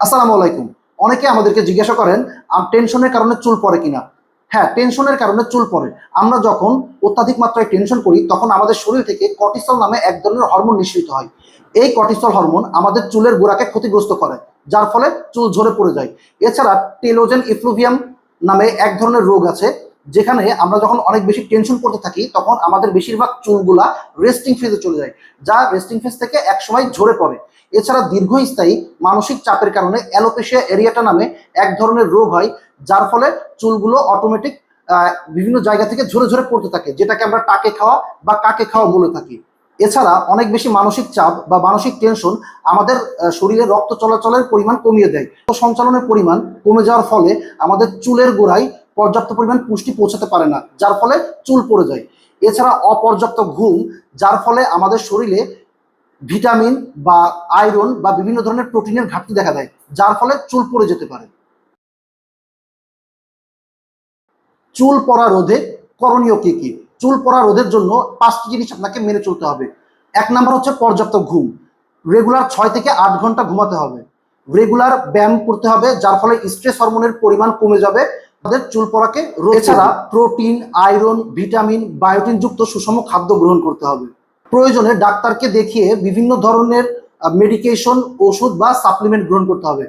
আসসালামু আলাইকুম। অনেকে আমাদেরকে জিজ্ঞাসা করেন টেনশনের কারণে চুল পড়ে কিনা? হ্যাঁ টেনশনের কারণে চুল পড়ে। আমরা যখন অত্যাধিক মাত্রায় টেনশন করি, তখন আমাদের শরীর থেকে কর্টিসল নামে এক ধরনের হরমোন নিঃসৃত হয়। এই কর্টিসল হরমোন আমাদের চুলের গোড়াকে ক্ষতিগ্রস্ত করে, যার ফলে চুল ঝরে পড়ে যায়। এছাড়া টেলোজেন ইফ্লুভিয়াম নামে এক ধরনের রোগ আছে, যেখানে আমরা যখন অনেক বেশি টেনশন করতে থাকি, তখন আমাদের বেশিরভাগ চুলগুলা রেস্টিং ফেজে চলে যায়, যা রেস্টিং ফেজ থেকে একসময় ঝরে পড়ে। এছাড়া দীর্ঘস্থায়ী মানসিক চাপের কারণে অ্যালোপেশিয়া এরিয়াটা নামে এক ধরনের রোগ হয়, যার ফলে চুলগুলো অটোমেটিক বিভিন্ন জায়গা থেকে ঝরে ঝরে পড়তে থাকে, যেটাকে আমরা টাকে খাওয়া বা কাকে খাওয়া বলে থাকি। এছাড়া অনেক বেশি মানসিক চাপ বা মানসিক টেনশন আমাদের শরীরে রক্ত চলাচলের পরিমাণ কমিয়ে দেয়। তো সঞ্চালনের পরিমাণ কমে যাওয়ার ফলে আমাদের চুলের গোড়ায় পর্যাপ্ত পরিমাণ পুষ্টি পৌঁছাতে পারে না, যার ফলে চুল পড়ে যায়। এছাড়া অপর্যাপ্ত ঘুম, যার ফলে আমাদের শরীরে ভিটামিন বা আয়রন বা বিভিন্ন ধরনের প্রোটিনের ঘাটতি দেখা দেয়, যার ফলে চুল পড়ে যেতে পারে। চুল পড়া রোধে করণীয় কি কি? চুল পড়া রোধের জন্য পাঁচটি জিনিস আপনাকে মেনে চলতে হবে। এক নাম্বার হচ্ছে পর্যাপ্ত ঘুম। রেগুলার ছয় থেকে আট ঘণ্টা ঘুমাতে হবে। রেগুলার ব্যায়াম করতে হবে, যার ফলে স্ট্রেস হরমোনের পরিমাণ কমে যাবে। তাদের চুল পড়াকে এছাড়া প্রোটিন, আয়রন, ভিটামিন বায়োটিন যুক্ত সুষম খাদ্য গ্রহণ করতে হবে। প্রয়োজনে ডাক্তারকে দেখিয়ে বিভিন্ন ধরনের মেডিকেশন ওষুধ বা সাপ্লিমেন্ট গ্রহণ করতে হবে।